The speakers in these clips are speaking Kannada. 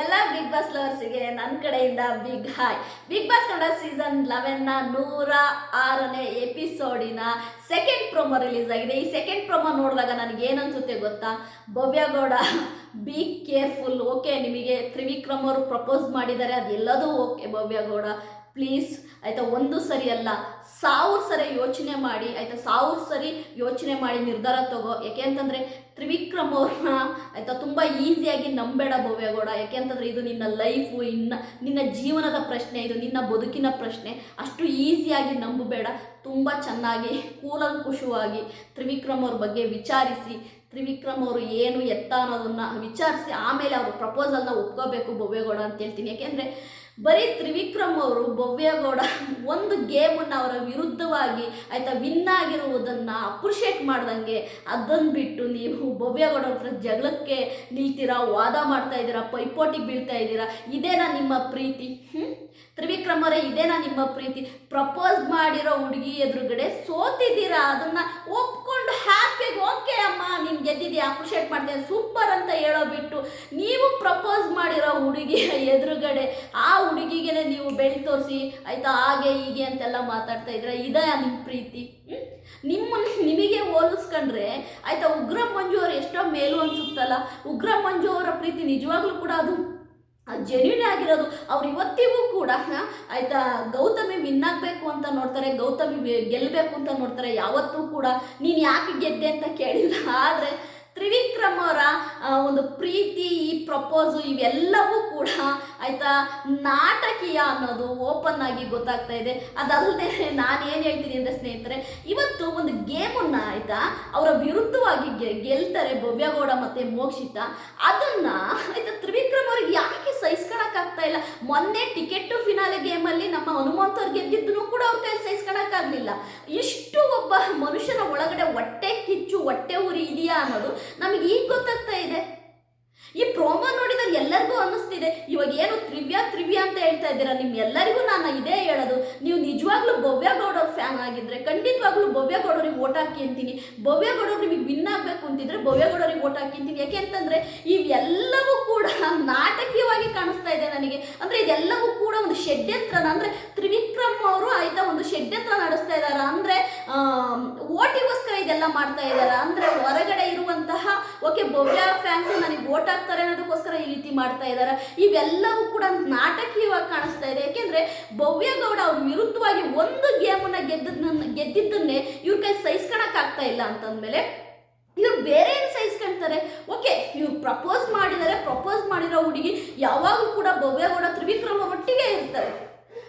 ಎಲ್ಲ ಬಿಗ್ ಬಾಸ್ ಲವರ್ಸಿಗೆ ನನ್ನ ಕಡೆಯಿಂದ big hi big boss Kannada season ಲೆವೆನ್ನ ನೂರ ಆರನೇ ಎಪಿಸೋಡಿನ ಸೆಕೆಂಡ್ ಪ್ರೊಮೋ ರಿಲೀಸ್ ಆಗಿದೆ. ಈ ಸೆಕೆಂಡ್ ಪ್ರೊಮೋ ನೋಡಿದಾಗ ನನಗೆ ಏನನ್ಸುತ್ತೆ ಗೊತ್ತಾ? ಭವ್ಯಗೌಡ ಬಿ ಕೇರ್ಫುಲ್ ಓಕೆ ನಿಮಗೆ ತ್ರಿವಿಕ್ರಮ್ ಅವರು ಪ್ರಪೋಸ್ ಮಾಡಿದ್ದಾರೆ. ಅದೆಲ್ಲದೂ ಓಕೆ ಭವ್ಯಗೌಡ ಪ್ಲೀಸ್, ಆಯಿತಾ, ಒಂದು ಸರಿ ಅಲ್ಲ, ಸಾವಿರ ಸರಿ ಯೋಚನೆ ಮಾಡಿ, ಆಯಿತಾ, ಸಾವಿರ ಸರಿ ಯೋಚನೆ ಮಾಡಿ ನಿರ್ಧಾರ ತಗೋ. ಯಾಕೆ ಅಂತಂದರೆ, ತ್ರಿವಿಕ್ರಮ್ ಅವ್ರನ್ನ, ಆಯಿತಾ, ತುಂಬ ಈಸಿಯಾಗಿ ನಂಬೇಡ ಭವ್ಯಗೌಡ ಯಾಕೆ ಅಂತಂದರೆ, ಇದು ನಿನ್ನ ಲೈಫು ಇನ್ನ, ನಿನ್ನ ಜೀವನದ ಪ್ರಶ್ನೆ, ಇದು ನಿನ್ನ ಬದುಕಿನ ಪ್ರಶ್ನೆ. ಅಷ್ಟು ಈಸಿಯಾಗಿ ನಂಬಬೇಡ. ತುಂಬ ಚೆನ್ನಾಗಿ, ಕೂಲಂಕುಷವಾಗಿ ತ್ರಿವಿಕ್ರಮ್ ಅವ್ರ ಬಗ್ಗೆ ವಿಚಾರಿಸಿ, ತ್ರಿವಿಕ್ರಮ್ ಅವರು ಏನು ಎತ್ತ ಅನ್ನೋದನ್ನ ವಿಚಾರಿಸಿ, ಆಮೇಲೆ ಅವರು ಪ್ರಪೋಸಲ್ನ ಒಪ್ಕೋಬೇಕು ಭವ್ಯಗೌಡ ಅಂತ ಹೇಳ್ತೀನಿ. ಯಾಕೆಂದರೆ ಬರೀ ತ್ರಿವಿಕ್ರಮ್ ಅವರು ಭವ್ಯಗೌಡ ಒಂದು ಗೇಮನ್ನು ಅವರ ವಿರುದ್ಧವಾಗಿ ಆಯಿತಾ ವಿನ್ ಆಗಿರುವುದನ್ನು ಅಪ್ರಿಷಿಯೇಟ್ ಮಾಡ್ದಂಗೆ ಅದನ್ನು ಬಿಟ್ಟು ನೀವು ಭವ್ಯಗೌಡ ಹತ್ರ ಜಗಳಕ್ಕೆ ನಿಲ್ತೀರಾ, ವಾದ ಮಾಡ್ತಾ ಇದ್ದೀರಾ ಪೈಪೋಟಿಗೆ ಬೀಳ್ತಾ ಇದ್ದೀರಾ, ಇದೇನಾ ನಿಮ್ಮ ಪ್ರೀತಿ? ತ್ರಿವಿಕ್ರಮ್ ಅವರೇ, ಇದೇನಾ ನಿಮ್ಮ ಪ್ರೀತಿ? ಪ್ರಪೋಸ್ ಮಾಡಿರೋ ಹುಡುಗಿ ಎದುರುಗಡೆ ಸೋತಿದ್ದೀರಾ? ಅದನ್ನ ಒಪ್ಕೊಂಡು ನೀನು ಗೆದ್ದಿದ್ಯಾ ಅಪ್ರಿಷಿಯೇಟ್ ಮಾಡಿದೆ ಸೂಪರ್ ಅಂತ ಹೇಳೋ ಬಿಟ್ಟು ನೀವು ಪ್ರಪೋಸ್ ಮಾಡಿರೋ ಹುಡುಗಿಯ ಎದುರುಗಡೆ ಆ ಹುಡುಗಿಗೆ ನೀವು ಬೆಳ್ ತೋರಿಸಿ, ಆಯ್ತಾ, ಹಾಗೆ, ಹೀಗೆ ಅಂತೆಲ್ಲ ಮಾತಾಡ್ತಾ ಇದ್ರೆ ಇದೇ ನಿಮ್ಮ ಪ್ರೀತಿ? ನಿಮ್ಮನ್ನು ನಿಮಗೆ ಹೋಲಿಸ್ಕೊಂಡ್ರೆ, ಆಯ್ತಾ, ಉಗ್ರ ಮಂಜು ಅವ್ರು ಎಷ್ಟೋ ಮೇಲು ಅನ್ಸುತ್ತಲ್ಲ, ಉಗ್ರ ಮಂಜು ಅವರ ಪ್ರೀತಿ ನಿಜವಾಗ್ಲೂ ಕೂಡ ಅದು ಜೆನ್ಯೂನ್ ಆಗಿರೋದು. ಅವ್ರು ಇವತ್ತಿಗೂ ಕೂಡ ಆಯ್ತಾ, ಗೌತಮಿ ವಿನ್ ಆಗಬೇಕು ಅಂತ ನೋಡ್ತಾರೆ, ಗೌತಮಿ ಗೆಲ್ಲಬೇಕು ಅಂತ ನೋಡ್ತಾರೆ, ಯಾವತ್ತೂ ಕೂಡ. ನೀನು ಯಾಕೆ ಗೆದ್ದೆ ಅಂತ ಕೇಳಿಲ್ಲ. ಆದರೆ ತ್ರಿವಿಕ್ರಮ್ ಅವರ ಒಂದು ಪ್ರೀತಿ, ಈ ಪ್ರಪೋಸು ಇವೆಲ್ಲವೂ ಕೂಡ ಆಯ್ತಾ? ನಾಟಕೀಯ ಅನ್ನೋದು ಓಪನ್ ಆಗಿ ಗೊತ್ತಾಗ್ತಾ ಇದೆ. ಅದಲ್ಲದೆ ನಾನು ಏನು ಹೇಳ್ತೀನಿ ಅಂದರೆ ಸ್ನೇಹಿತರೆ, ಇವತ್ತು ಒಂದು ಗೇಮನ್ನು ಆಯ್ತಾ? ಅವರ ವಿರುದ್ಧವಾಗಿ ಗೆಲ್ತಾರೆ ಭವ್ಯಗೌಡ ಮತ್ತು ಮೋಕ್ಷಿತ. ಅದನ್ನ ಆಯ್ತಾ ತ್ರಿವಿಕ್ರಮ್ ಅವ್ರಿಗೆ ಯಾಕೆ ಸಹಿಸ್ಕೊಳಕ್ಕಾಗ್ತಾ ಇಲ್ಲ? ಮೊನ್ನೆ ಟಿಕೆಟ್ ಫಿನಾಲೆ ಗೇಮಲ್ಲಿ ನಮ್ಮ ಹನುಮಂತ್ ಅವ್ರು ಗೆದ್ದಿದ್ದನ್ನು ಕೂಡ ಅವ್ರ ಕೈ ಸಹಿಸ್ಕೊಳಕ್ಕಾಗಲಿಲ್ಲ. ಇಷ್ಟು ಒಬ್ಬ ಮನುಷ್ಯನ ಒಳಗಡೆ ಹೊಟ್ಟೆ ಕಿಚ್ಚು, ಹೊಟ್ಟೆ ಉರಿ ಇದೆಯಾ ಅನ್ನೋದು ನಮಗೆ ಈಗ ಗೊತ್ತಾಗ್ತಾ ಇದೆ. ಈ ಪ್ರೋಮೋ ನೋಡಿದ್ರೆ ಎಲ್ಲರಿಗೂ ಅನ್ನಿಸ್ತಿದೆ. ಇವಾಗ ಏನು ತ್ರಿವ್ಯ ತ್ರಿವ್ಯ ಅಂತ ಹೇಳ್ತಾ ಇದ್ದೀರಾ? ನಿಮ್ ಎಲ್ಲರಿಗೂ ನಾನು ಇದೇ ಹೇಳೋದು. ನೀವು ನಿಜವಾಗ್ಲೂ ಭವ್ಯಗೌಡರ್ ಫ್ಯಾನ್ ಆಗಿದ್ರೆ, ಖಂಡಿತವಾಗ್ಲೂ ಭವ್ಯಗೌಡರಿಗೆ ಓಟ್ ಹಾಕಿ ಅಂತೀನಿ. ಭವ್ಯಗೌಡರು ನಿಮಗೆ ವಿನ್ ಆಗಬೇಕು ಅಂತಿದ್ರೆ ಭವ್ಯಗೌಡರಿಗೆ ಓಟ್ ಹಾಕಿ ಅಂತೀನಿ. ಯಾಕೆ ಅಂತಂದ್ರೆ, ಇವೆಲ್ಲವೂ ಕೂಡ ನಾಟಕೀಯವಾಗಿ ಕಾಣಿಸ್ತಾ ಇದೆ ನನಗೆ. ಅಂದ್ರೆ ಇದೆಲ್ಲವೂ ಕೂಡ ಒಂದು ಷಡ್ಯಂತ್ರನ, ಅಂದ್ರೆ ತ್ರಿವಿಕ್ರಮ್ ಅವರು ಆಯ್ತಾ ಒಂದು ಷಡ್ಯಂತ್ರ ನಡೆಸ್ತಾ ಇದಾರ. ಅಂದ್ರೆ ಓಟಿಗೋಸ್ಕರ ಇದೆಲ್ಲ ಮಾಡ್ತಾ ಇದಾರ. ಅಂದ್ರೆ ಓಕೆ ಭವ್ಯ ಫ್ಯಾನ್ಸ್ ನನಗೆ ಓಟ್ ಹಾಕ್ತಾರೆ ಅನ್ನೋದಕ್ಕೋಸ್ಕರ ಈ ರೀತಿ ಮಾಡ್ತಾ ಇದ್ದಾರೆ ಇವೆಲ್ಲವೂ ಕೂಡ ನಾಟಕೀಯವಾಗಿ ಕಾಣಿಸ್ತಾ ಇದೆ. ಯಾಕೆಂದ್ರೆ ಭವ್ಯಗೌಡ ಅವ್ರ ವಿರುದ್ಧವಾಗಿ ಒಂದು ಗೇಮನ್ನ ಗೆದ್ದದನ್ನ ಗೆದ್ದಿದ್ದನ್ನೇ ಇವ್ರ ಕೈ ಸಹಿಸ್ಕೊಳಕ್ ಆಗ್ತಾ ಇಲ್ಲ ಅಂತಂದ್ಮೇಲೆ ಇವ್ರು ಬೇರೆ ಏನು ಸಹಿಸ್ಕೊಳ್ತಾರೆ ಓಕೆ ಇವ್ರು ಪ್ರಪೋಸ್ ಮಾಡಿದರೆ ಪ್ರಪೋಸ್ ಮಾಡಿರೋ ಹುಡುಗಿ ಯಾವಾಗಲೂ ಕೂಡ ಭವ್ಯಗೌಡ ತ್ರಿವಿಕ್ರಮ ಒಟ್ಟಿಗೆ ಇರ್ತಾರೆ.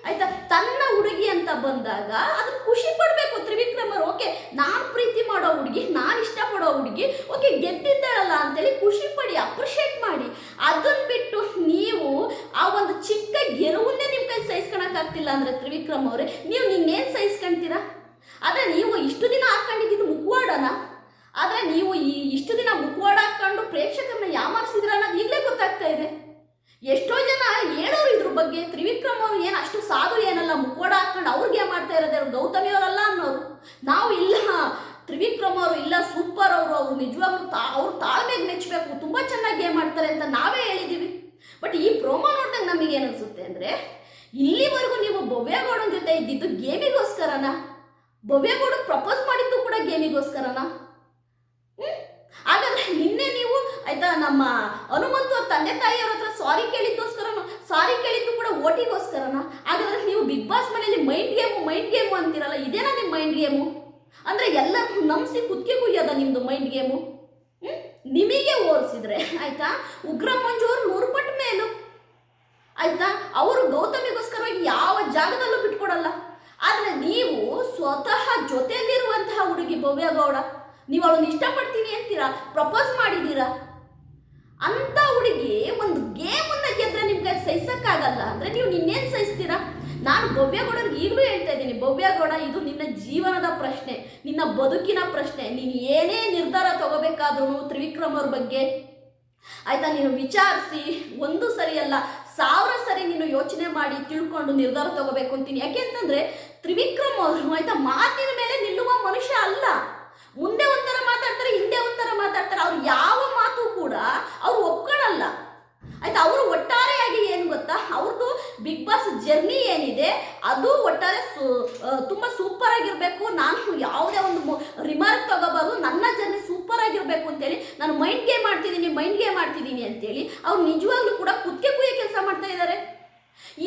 ಆಯ್ತಾ? ತನ್ನ ಹುಡುಗಿ ಅಂತ ಬಂದಾಗ ಅದನ್ನ ಖುಷಿ ಪಡಬೇಕು ತ್ರಿವಿಕ್ರಮರು. ಓಕೆ, ನಾನು ಪ್ರೀತಿ ಮಾಡೋ ಹುಡುಗಿ, ನಾನು ಇಷ್ಟಪಡೋ ಹುಡುಗಿ, ಓಕೆ, ಗೆದ್ದಿದ್ದಾಳಲ್ಲ ಅಂತೇಳಿ ಖುಷಿ ಪಡಿ ಅಪ್ರಿಷಿಯೇಟ್ ಮಾಡಿ. ಅದನ್ನ ಬಿಟ್ಟು ನೀವು ಆ ಒಂದು ಚಿಕ್ಕ ಗೆಲುವನ್ನೇ ನಿಮ್ಮ ಕೈ ಸಹಿಸ್ಕೊಳಕ್ಕಾಗ್ತಿಲ್ಲ ಅಂದರೆ ತ್ರಿವಿಕ್ರಮ್ ಅವರೇ, ನೀವು ನಿನ್ನೇನು ಸಹಿಸ್ಕೊಂತೀರಾ? ಆದರೆ ನೀವು ಇಷ್ಟು ದಿನ ಹಾಕೊಂಡಿದ್ದು ಮುಖವಾಡನ ಆದರೆ ನೀವು ಈ ಇಷ್ಟು ದಿನ ಮುಖವಾಡ ಹಾಕೊಂಡು ಪ್ರೇಕ್ಷಕರನ್ನ ಯಾಮಾರಿಸಿದ್ರ ಅನ್ನೋದು ಈಗಲೇ ಗೊತ್ತಾಗ್ತಾ ಇದೆ. ಎಷ್ಟೋ ಜನ ಹೇಳೋರು ಇದ್ರ ಬಗ್ಗೆ? ತ್ರಿವಿಕ್ರಮ ಅವರು ಏನು ಅಷ್ಟು ಸಾಧು ಏನಲ್ಲ? ಮುಕ್ಕೋಡ ಹಾಕೊಂಡು ಅವ್ರಿಗೆ ಮಾಡ್ತಾ ಇರೋದೇ? ಅವ್ರು ಗೌತಮಿ ಅವರಲ್ಲ ಅನ್ನೋರು. ನಾವು ಇಲ್ಲ. ತ್ರಿವಿಕ್ರಮ ಅವರು ಇಲ್ಲ, ಸೂಪರ್ ಅವರು ಅವರು ನಿಜವಾಗ್ಲೂ ತಾ, ಅವ್ರು ತಾಳ್ಮೆಗೆ ಮೆಚ್ಚಬೇಕು ತುಂಬ ಚೆನ್ನಾಗಿ ಗೇಮ್ ಮಾಡ್ತಾರೆ ಅಂತ ನಾವೇ ಹೇಳಿದ್ದೀವಿ ಬಟ್ ಈ ಪ್ರೋಮೋ ನೋಡಿದಾಗ ನಮಗೆ ಏನು ಅನಿಸುತ್ತೆ ಅಂದರೆ, ಇಲ್ಲಿವರೆಗೂ ನೀವು ಭವ್ಯಗೌಡನ ಜೊತೆ ಇದ್ದಿದ್ದು ಗೇಮಿಗೋಸ್ಕರನ? ಭವ್ಯಗೌಡ ಪ್ರಪೋಸ್ ಮಾಡಿದ್ದು ಕೂಡ ಗೇಮಿಗೋಸ್ಕರನ? ಹಾಗಾದ್ರೆ ನಿನ್ನೆ ನೀವು ಆಯಿತಾ ನಮ್ಮ ಹನುಮಂತ ಅವ್ರ ತಂದೆ ತಾಯಿಯವ್ರ ಹತ್ರ ಸಾರಿ ಕೇಳಿದ್ದೋಸ್ಕರನ ಸಾರಿ ಕೇಳಿದ್ದು ಕೂಡ ಓಟಿಗೋಸ್ಕರನ ಹಾಗಾದ್ರೆ ನೀವು big mind game mind game ಅಂತೀರಲ್ಲ, ಇದೇನಾ ನಿಮ್ಮ ಮೈಂಡ್ ಗೇಮು ಅಂದ್ರೆ ಎಲ್ಲರೂ ನಂಬಿಸಿ ಕುತ್ತಿಗೆ ಕುಯ್ಯೋದ ನಿಮ್ಮದು ಮೈಂಡ್ ಗೇಮು? ನಿಮಗೆ ಹೋಲಿಸಿದ್ರೆ ಆಯ್ತಾ? ಉಗ್ರ ಮಂಜು ಅವ್ರು ನೂರು ಪಟ್ಟು ಮೇಲು. ಆಯ್ತಾ? ಅವರು ಗೌತಮಿಗೋಸ್ಕರವಾಗಿ ಯಾವ ಜಾಗದಲ್ಲೂ ಬಿಟ್ಕೊಡಲ್ಲ. ಆದರೆ ನೀವು ಸ್ವತಃ ಜೊತೆಯಲ್ಲಿರುವಂತಹ ಹುಡುಗಿ ಭವ್ಯಗೌಡ ನೀವು ಅವಳನ್ನು ಇಷ್ಟಪಡ್ತೀನಿ ಅಂತೀರಾ? ಪ್ರಪೋಸ್ ಮಾಡಿದ್ದೀರಾ ಅಂಥ ಹುಡುಗಿ ಒಂದು ಗೇಮನ್ನ ಗೆದ್ರೆ ನಿಮ್ಗೆ ಸಹಿಸೋಕ್ಕಾಗಲ್ಲ. ಅಂದ್ರೆ ನೀವು ನಿನ್ನೇನು ಸಹಿಸ್ತೀರಾ? ನಾನು ಭವ್ಯ ಇದ್ದೀನಿ ಭವ್ಯಗೌಡ ಇದು ನಿನ್ನ ಜೀವನದ ಪ್ರಶ್ನೆ, ನಿನ್ನ ಬದುಕಿನ ಪ್ರಶ್ನೆ. ನೀನು ಏನೇ ನಿರ್ಧಾರ ತಗೋಬೇಕಾದ್ರೂ ತ್ರಿವಿಕ್ರಮ್ ಬಗ್ಗೆ ಆಯ್ತಾ, ನೀನು ವಿಚಾರಿಸಿ. ಒಂದು ಸರಿ ಅಲ್ಲ, ಸಾವಿರ ಸರಿ ನೀನು ಯೋಚನೆ ಮಾಡಿ ತಿಳ್ಕೊಂಡು ನಿರ್ಧಾರ ತಗೋಬೇಕು ಅಂತೀನಿ. ಯಾಕೆಂತಂದ್ರೆ ತ್ರಿವಿಕ್ರಮ್ ಅವರು ಆಯ್ತಾ, ಮಾತಿನ ಮೇಲೆ ನಿಲ್ಲುವ ಮನುಷ್ಯ ಅಲ್ಲ. ಮುಂದೆ ಒಂಥರ ಮಾತಾಡ್ತಾರೆ, ಹಿಂದೆ ಒಂಥರ ಮಾತಾಡ್ತಾರೆ. ಅವ್ರು ಯಾವ ಮಾತು ಕೂಡ ಅವ್ರು ಒಪ್ಕೊಳಲ್ಲ. ಆಯ್ತಾ, ಅವರು ಒಟ್ಟಾರೆ ಏನಿದೆ, ಅದು ಒಟ್ಟಾರೆ ತುಂಬ ಸೂಪರ್ ಆಗಿರಬೇಕು. ನಾನು ಯಾವುದೇ ಒಂದು ರಿಮಾರ್ಕ್ ತಗೋಬಾರ್ದು. ನನ್ನ ಜರ್ನಿ ಸೂಪರ್ ಆಗಿರಬೇಕು ಅಂತೇಳಿ ನಾನು ಮೈಂಡ್ ಗೇಮ್ ಮಾಡ್ತಿದ್ದೀನಿ ಮೈಂಡ್ ಗೇಮ್ ಮಾಡ್ತಿದ್ದೀನಿ ಅಂತೇಳಿ ಅವ್ರು ನಿಜವಾಗ್ಲೂ ಕೂಡ ಕುತ್ತಿಗೆ ಕುಯ್ಯ ಕೆಲಸ ಮಾಡ್ತಾ ಇದ್ದಾರೆ.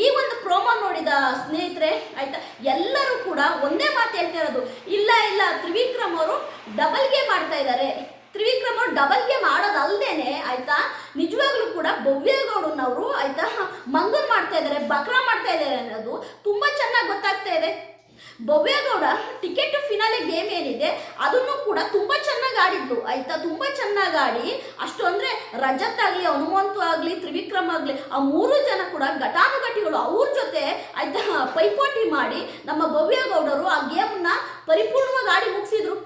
ಈ ಒಂದು ಪ್ರೋಮೋ ನೋಡಿದ ಸ್ನೇಹಿತರೆ, ಆಯ್ತಾ? ಎಲ್ಲರೂ ಕೂಡ ಒಂದೇ ಮಾತು ಹೇಳ್ತಾ ಇರೋದು, ಇಲ್ಲ ಇಲ್ಲ, ತ್ರಿವಿಕ್ರಮ್ ಅವರು ಡಬಲ್ ಗೇಮ್ ಮಾಡ್ತಾ ಇದ್ದಾರೆ. ತ್ರಿವಿಕ್ರಮ್ ಅವರು ಡಬಲ್ ಗೇಮ್ ಆಡೋದಲ್ದೇನೆ ಆಯ್ತಾ ನಿಜವಾಗ್ಲೂ ಕೂಡ ಭವ್ಯಗೌಡನವರು ಆಯ್ತಾ, ಮಂಗನ್ ಮಾಡ್ತಾ ಇದ್ದಾರೆ, ಬಕ್ರಾ ಮಾಡ್ತಾ ಇದ್ದಾರೆ ಅನ್ನೋದು ತುಂಬಾ ಚೆನ್ನಾಗಿ ಗೊತ್ತಾಗ್ತಾ ಇದೆ. ಭವ್ಯಗೌಡ ಟಿಕೆಟ್ ಫಿನಾಲೆ ಗೇಮ್ ಏನಿದೆ, ಅದನ್ನು ಕೂಡ ತುಂಬಾ ಚೆನ್ನಾಗಿ ಆಡಿದ್ಲು. ಆಯ್ತಾ, ತುಂಬಾ ಚೆನ್ನಾಗಿ ಆಡಿ, ಅಷ್ಟು ಅಂದ್ರೆ ರಜತ್ ಆಗ್ಲಿ, ಹನುಮಂತ ಆಗ್ಲಿ, ತ್ರಿವಿಕ್ರಮ್ ಆಗ್ಲಿ, ಆ ಮೂರು ಜನ ಕೂಡ ಘಟಾನುಘಟಿಗಳು ಅವ್ರ ಜೊತೆ ಆಯ್ತಾ ಪೈಪೋಟಿ ಮಾಡಿ ನಮ್ಮ ಭವ್ಯಗೌಡರು ಆ ಗೇಮ್ನ ಪರಿಪೂರ್ಣವಾಗಿ ಆಡಿ ಮುಗಿಸಿದ್ರು.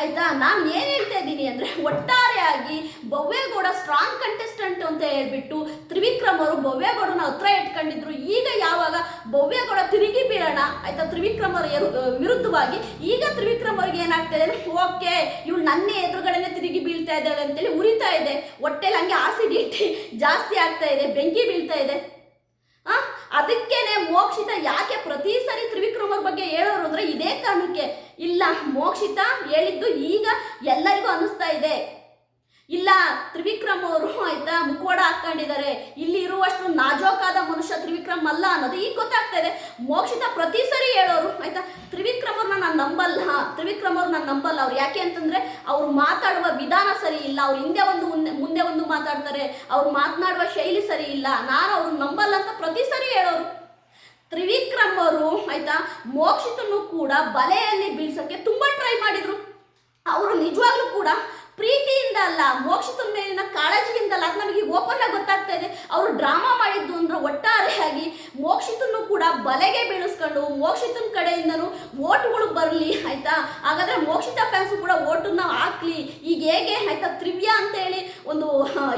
ಆಯ್ತಾ? ನಾನು ಏನು ಹೇಳ್ತಾ ಇದ್ದೀನಿ ಅಂದರೆ ಒಟ್ಟಾರೆಯಾಗಿ ಭವ್ಯಗೌಡ ಸ್ಟ್ರಾಂಗ್ ಕಂಟೆಸ್ಟೆಂಟ್ ಅಂತ ಹೇಳ್ಬಿಟ್ಟು ತ್ರಿವಿಕ್ರಮ್ ಅವರು ಭವ್ಯಗೌಡನ ಹತ್ರ ಇಟ್ಕೊಂಡಿದ್ರು ಈಗ ಯಾವಾಗ ಭವ್ಯಗೌಡ ತಿರುಗಿ ಬೀಳೋಣ? ಆಯ್ತಾ? ತ್ರಿವಿಕ್ರಮ್ ಅವರ ವಿರುದ್ಧವಾಗಿ. ಈಗ ತ್ರಿವಿಕ್ರಮ್ ಅವ್ರಿಗೆ ಏನಾಗ್ತಾ ಇದೆ ಓಕೆ, ಇವಳು ನನ್ನ ಎದುರುಗಡೆನೆ ತಿರುಗಿ ಬೀಳ್ತಾ ಇದ್ದಾಳೆ ಅಂತೇಳಿ ಉರಿತಾ ಇದೆ. ಹೊಟ್ಟೆಲಿ ಹಂಗೆ ಆಸಿಡಿಟಿ ಜಾಸ್ತಿ ಆಗ್ತಾ ಇದೆ, ಬೆಂಕಿ ಬೀಳ್ತಾ ಇದೆ. ಅದಕ್ಕೇನೆ ಮೋಕ್ಷಿತ ಯಾಕೆ ಪ್ರತಿ ಸರಿ ತ್ರಿವಿಕ್ರಮದ ಬಗ್ಗೆ ಹೇಳೋರು ಅಂದ್ರೆ ಇದೇ ಕಾರಣಕ್ಕೆ. ಇಲ್ಲ, ಮೋಕ್ಷಿತ ಹೇಳಿದ್ದು ಈಗ ಎಲ್ಲರಿಗೂ ಅನಿಸ್ತಾ ಇದೆ. ಇಲ್ಲ, ತ್ರಿವಿಕ್ರಮ್ ಅವರು ಆಯ್ತಾ ಮುಖವಾಡ ಹಾಕೊಂಡಿದ್ದಾರೆ ಇಲ್ಲಿ ಇರುವಷ್ಟು ನಾಜೋಕಾದ ಮನುಷ್ಯ ತ್ರಿವಿಕ್ರಮ್ ಅಲ್ಲ ಅನ್ನೋದು ಈಗ ಗೊತ್ತಾಗ್ತಾ ಇದೆ. ಮೋಕ್ಷಿತ ಪ್ರತಿ ಸರಿ ಹೇಳೋರು, ಆಯ್ತಾ? ನಂಬಲ್ಲ. ತ್ರಿವಿಕ್ರಮ್ ಅವ್ರು ನಾನು ನಂಬಲ್ಲ ಅವ್ರು. ಯಾಕೆ ಅಂತಂದ್ರೆ ಅವ್ರು ಮಾತಾಡುವ ವಿಧಾನ ಸರಿ ಇಲ್ಲ. ಅವ್ರು ಹಿಂದೆ ಒಂದು ಮುಂದೆ ಒಂದು ಮಾತಾಡ್ತಾರೆ. ಅವ್ರು ಮಾತನಾಡುವ ಶೈಲಿ ಸರಿ ಇಲ್ಲ. ನಾನು ಅವ್ರು ನಂಬಲ್ಲ ಅಂತ ಪ್ರತಿ ಸರಿ ಹೇಳೋರು. ತ್ರಿವಿಕ್ರಮ್ ಅವರು ಆಯ್ತಾ ಮೋಕ್ಷಿತನು ಕೂಡ ಬಲೆಯಲ್ಲಿ ಬೀಳ್ಸಕ್ಕೆ ತುಂಬಾ ಟ್ರೈ ಮಾಡಿದ್ರು. ಅವರು ನಿಜವಾಗ್ಲೂ ಕೂಡ ಅಲ್ಲ ಮೋಕ್ಷದ ಮೇಲಿನ ಕಾಳಜಿಯಿಂದಲ್ಲ ಅದು ನಮಗೆ ಓಪನ್ ಆಗಿ ಗೊತ್ತಾಗ್ತಾ ಇದೆ. ಅವರು ಡ್ರಾಮಾ ಮಾಡಿದ್ದು ಅಂದ್ರೆ ಒಟ್ಟಾರೆಯಾಗಿ ಮೋಕ್ಷಿತನ್ನು ಕೂಡ ಬಲೆಗೆ ಬೀಳಿಸ್ಕೊಂಡು ಮೋಕ್ಷಿತನ ಕಡೆಯಿಂದನೂ ವೋಟ್ಗಳು ಬರಲಿ, ಆಯ್ತಾ? ಹಾಗಾದ್ರೆ ಮೋಕ್ಷಿತ ಫ್ಯಾನ್ಸ್ ಕೂಡ ಓಟನ್ನ ಹಾಕ್ಲಿ. ಈಗ ಹೇಗೆ, ಆಯ್ತಾ? ತ್ರಿವ್ಯ ಅಂತ ಹೇಳಿ ಒಂದು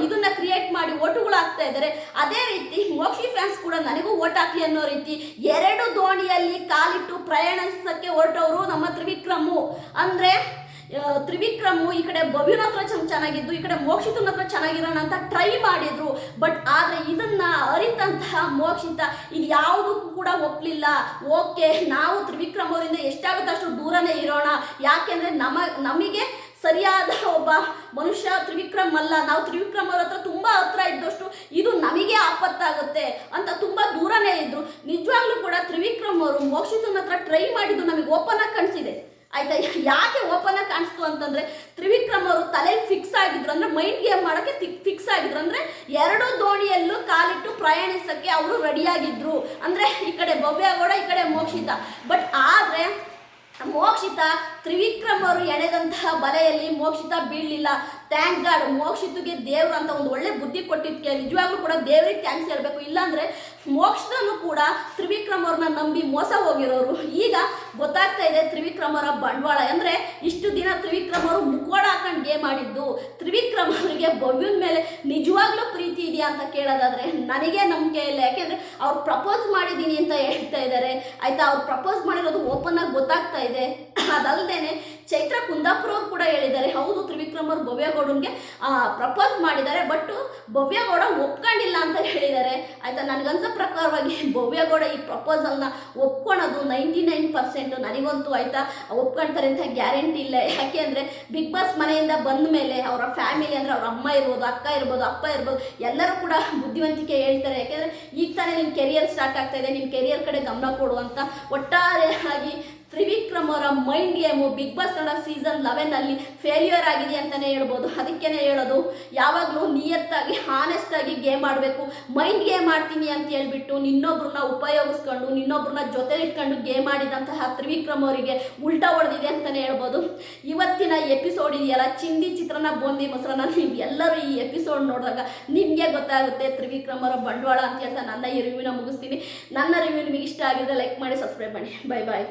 ಇದನ್ನ ಕ್ರಿಯೇಟ್ ಮಾಡಿ ಓಟುಗಳು ಹಾಕ್ತಾ ಇದ್ದಾರೆ. ಅದೇ ರೀತಿ ಮೋಕ್ಷಿ ಫ್ಯಾನ್ಸ್ ಕೂಡ ನನಗೂ ಓಟ್ ಹಾಕ್ಲಿ ಅನ್ನೋ ರೀತಿ ಎರಡು ದೋಣಿಯಲ್ಲಿ ಕಾಲಿಟ್ಟು ಪ್ರಯಾಣಿಸಕ್ಕೆ ಹೊರಟವರು ನಮ್ಮ ತ್ರಿವಿಕ್ರಮು. ಅಂದ್ರೆ ತ್ರಿವಿಕ್ರಮು ಈ ಕಡೆ ಭವ್ಯನ ಹತ್ರ ಚೆನ್ನ- ಚೆನ್ನಾಗಿದ್ದು, ಈ ಕಡೆ ಮೋಕ್ಷಿತನ ಹತ್ರ ಚೆನ್ನಾಗಿರೋಣ ಅಂತ ಟ್ರೈ ಮಾಡಿದ್ರು. ಬಟ್ ಆದ್ರೆ ಇದನ್ನ ಅರಿತಂತಹ ಮೋಕ್ಷಿತ ಇದು ಯಾವುದಕ್ಕೂ ಕೂಡ ಒಪ್ಪಲಿಲ್ಲ ಓಕೆ ನಾವು ತ್ರಿವಿಕ್ರಮ್ ಅವರಿಂದ ಎಷ್ಟಾಗುತ್ತೆ ಅಷ್ಟು ದೂರನೇ ಇರೋಣ. ಯಾಕೆಂದ್ರೆ ನಮ ನಮಗೆ ಸರಿಯಾದ ಒಬ್ಬ ಮನುಷ್ಯ ತ್ರಿವಿಕ್ರಮ್ ಅಲ್ಲ. ನಾವು ತ್ರಿವಿಕ್ರಮ್ ಹತ್ರ ತುಂಬಾ ಹತ್ರ ಇದ್ದಷ್ಟು ಇದು ನಮಗೆ ಆಪತ್ತಾಗುತ್ತೆ ಅಂತ ತುಂಬಾ ದೂರನೇ ಇದ್ರು. ನಿಜವಾಗ್ಲೂ ಕೂಡ ತ್ರಿವಿಕ್ರಮ್ ಅವರು ಮೋಕ್ಷಿತನ ಹತ್ರ ಟ್ರೈ ಮಾಡಿದ್ದು ನಮಗೆ ಓಪನ್ ಆಗಿ ಕಾಣಿಸಿದೆ. ಆಯ್ತಾ, ಯಾಕೆ ಓಪನ್ ಆಗಿ ಕಾಣಿಸ್ತು ಅಂತಂದ್ರೆ ತ್ರಿವಿಕ್ರಮ್ ಅವರು ತಲೆ ಫಿಕ್ಸ್ ಆಗಿದ್ರು ಅಂದ್ರೆ ಮೈಂಡ್ ಗೇಮ್ ಮಾಡಕ್ಕೆ ಫಿಕ್ಸ್ ಆಗಿದ್ರು ಅಂದ್ರೆ ಎರಡು ದೋಣಿಯಲ್ಲೂ ಕಾಲಿಟ್ಟು ಪ್ರಯಾಣಿಸಕ್ಕೆ ಅವರು ರೆಡಿಯಾಗಿದ್ರು ಅಂದ್ರೆ ಈ ಕಡೆ ಭವ್ಯಗೌಡ ಈ ಕಡೆ ಮೋಕ್ಷಿತ. ಬಟ್ ಆದ್ರೆ ಮೋಕ್ಷಿತ ತ್ರಿವಿಕ್ರಮ್ ಅವರು ಎಣೆದಂತಹ ಬಲೆಯಲ್ಲಿ ಮೋಕ್ಷಿತ ಬೀಳಲಿಲ್ಲ. ಥ್ಯಾಂಕ್ ಗಾಡ್ ಮೋಕ್ಷಿತಗೆ ದೇವ್ರು ಅಂತ ಒಂದು ಒಳ್ಳೆ ಬುದ್ಧಿ ಕೊಟ್ಟಿದ್ದಕ್ಕೆ ನಿಜವಾಗ್ಲೂ ಕೂಡ ದೇವ್ರಿಗೆ ಥ್ಯಾಂಕ್ಸ್ ಹೇಳ್ಬೇಕು. ಇಲ್ಲಾಂದ್ರೆ ಮೋಕ್ಷದಲ್ಲೂ ಕೂಡ ತ್ರಿವಿಕ್ರಮ್ ನಂಬಿ ಮೋಸ ಹೋಗಿರೋರು. ಈಗ ಗೊತ್ತಾಗ್ತಾ ಇದೆ ತ್ರಿವಿಕ್ರಮ್ ಅವರ ಬಂಡವಾಳ. ಅಂದ್ರೆ ಇಷ್ಟು ದಿನ ತ್ರಿವಿಕ್ರಮ್ ಅವರು ಮುಖವಾಡ ತ್ರಿವಿಕ್ರಮ ಅವರಿಗೆ ಭವ್ಯನ ಮೇಲೆ ನಿಜವಾಗ್ಲೂ ಪ್ರೀತಿ ಇದೆಯಾ ಅಂತ ಕೇಳೋದಾದ್ರೆ ನನಗೆ ನಂಬಿಕೆ ಇಲ್ಲ. ಯಾಕೆಂದ್ರೆ ಅವ್ರು ಪ್ರಪೋಸ್ ಮಾಡಿದ್ದೀನಿ ಅಂತ ಹೇಳ್ತಾ ಇದ್ದಾರೆ. ಆಯ್ತಾ? ಅವ್ರು ಪ್ರಪೋಸ್ ಮಾಡಿರೋದು ಓಪನ್ ಆಗಿ ಗೊತ್ತಾಗ್ತಾ ಇದೆ. ಅದಲ್ದೇನೆ ಚೈತ್ರ ಕುಂದಾಪುರ ಕೂಡ ಹೇಳಿದ್ದಾರೆ. ಹೌದು, ತ್ರಿವಿಕ್ರಮ್ ಅವ್ರು ಭವ್ಯಗೌಡನ್ಗೆ ಪ್ರಪೋಸ್ ಮಾಡಿದ್ದಾರೆ. ಬಟ್ ಭವ್ಯಗೌಡ ಒಪ್ಕೊಂಡಿಲ್ಲ ಅಂತ ಹೇಳಿದ್ದಾರೆ. ಆಯ್ತಾ? ನನಗನ್ಸೋ ಪ್ರಕಾರವಾಗಿ ಭವ್ಯಗೌಡ ಈ ಪ್ರಪೋಸಲ್ನ ಒಪ್ಕೊಳೋದು ನೈಂಟಿ ನೈನ್ ಪರ್ಸೆಂಟ್ ನನಗಂತೂ ಆಯ್ತಾ ಒಪ್ಕೊಳ್ತಾರೆ ಅಂತ ಗ್ಯಾರಂಟಿ ಇಲ್ಲ. ಯಾಕೆ ಅಂದರೆ ಬಿಗ್ ಬಾಸ್ ಮನೆಯಿಂದ ಬಂದ ಮೇಲೆ ಅವರ ಫ್ಯಾಮಿಲಿ ಅಂದರೆ ಅವ್ರ ಅಮ್ಮ ಇರ್ಬೋದು, ಅಕ್ಕ ಇರ್ಬೋದು, ಅಪ್ಪ ಇರ್ಬೋದು, ಎಲ್ಲರೂ ಕೂಡ ಬುದ್ಧಿವಂತಿಕೆ ಹೇಳ್ತಾರೆ. ಯಾಕೆಂದರೆ ಈಗ ತಾನೇ ನಿಮ್ಮ ಕೆರಿಯರ್ ಸ್ಟಾರ್ಟ್ ಆಗ್ತಾ ಇದೆ ನಿಮ್ಮ ಕೆರಿಯರ್ ಕಡೆ ಗಮನ ಕೊಡು ಅಂತ ಒಟ್ಟಾರೆಯಾಗಿ ತ್ರಿವಿಕ್ರಮ್ ಅವರ mind game Big Boss Kannada season ಲೆವೆನಲ್ಲಿ failure ಆಗಿದೆ ಅಂತಲೇ ಹೇಳ್ಬೋದು. ಅದಕ್ಕೇನೆ ಹೇಳೋದು, ಯಾವಾಗಲೂ ನಿಯತ್ತಾಗಿ ಹಾನೆಸ್ಟ್ ಆಗಿ ಗೇಮ್ ಆಡಬೇಕು. ಮೈಂಡ್ ಗೇಮ್ ಆಡ್ತೀನಿ ಅಂತ ಹೇಳ್ಬಿಟ್ಟು ನಿನ್ನೊಬ್ರನ್ನ ಉಪಯೋಗಿಸ್ಕೊಂಡು, ನಿನ್ನೊಬ್ರನ್ನ ಜೊತೆ ಇಟ್ಕೊಂಡು ಗೇಮ್ ಆಡಿದಂತಹ ತ್ರಿವಿಕ್ರಮ್ ಅವರಿಗೆ ಉಲ್ಟಾ ಹೊಡೆದಿದೆ ಅಂತಲೇ ಹೇಳ್ಬೋದು. ಇವತ್ತಿನ ಎಪಿಸೋಡ್ ಇದೆಯಲ್ಲ, ಚಿಂದಿ ಚಿತ್ರನ, ಬೋಂದಿ ಮೊಸರನ್ನ ನೀವು ಎಲ್ಲರೂ ಈ ಎಪಿಸೋಡ್ ನೋಡಿದಾಗ ನಿಮಗೆ ಗೊತ್ತಾಗುತ್ತೆ ತ್ರಿವಿಕ್ರಮ್ ಅವರ ಬಂಡವಾಳ ಅಂತ ಹೇಳ್ತಾ ನನ್ನ ಈ ರಿವ್ಯೂನ ಮುಗಿಸ್ತೀನಿ. ನನ್ನ ರಿವ್ಯೂ ನಿಮಗೆ ಇಷ್ಟ ಆಗಿದ್ರೆ ಲೈಕ್ ಮಾಡಿ ಸಬ್ಸ್ಕ್ರೈಬ್ ಮಾಡಿ. Bye bye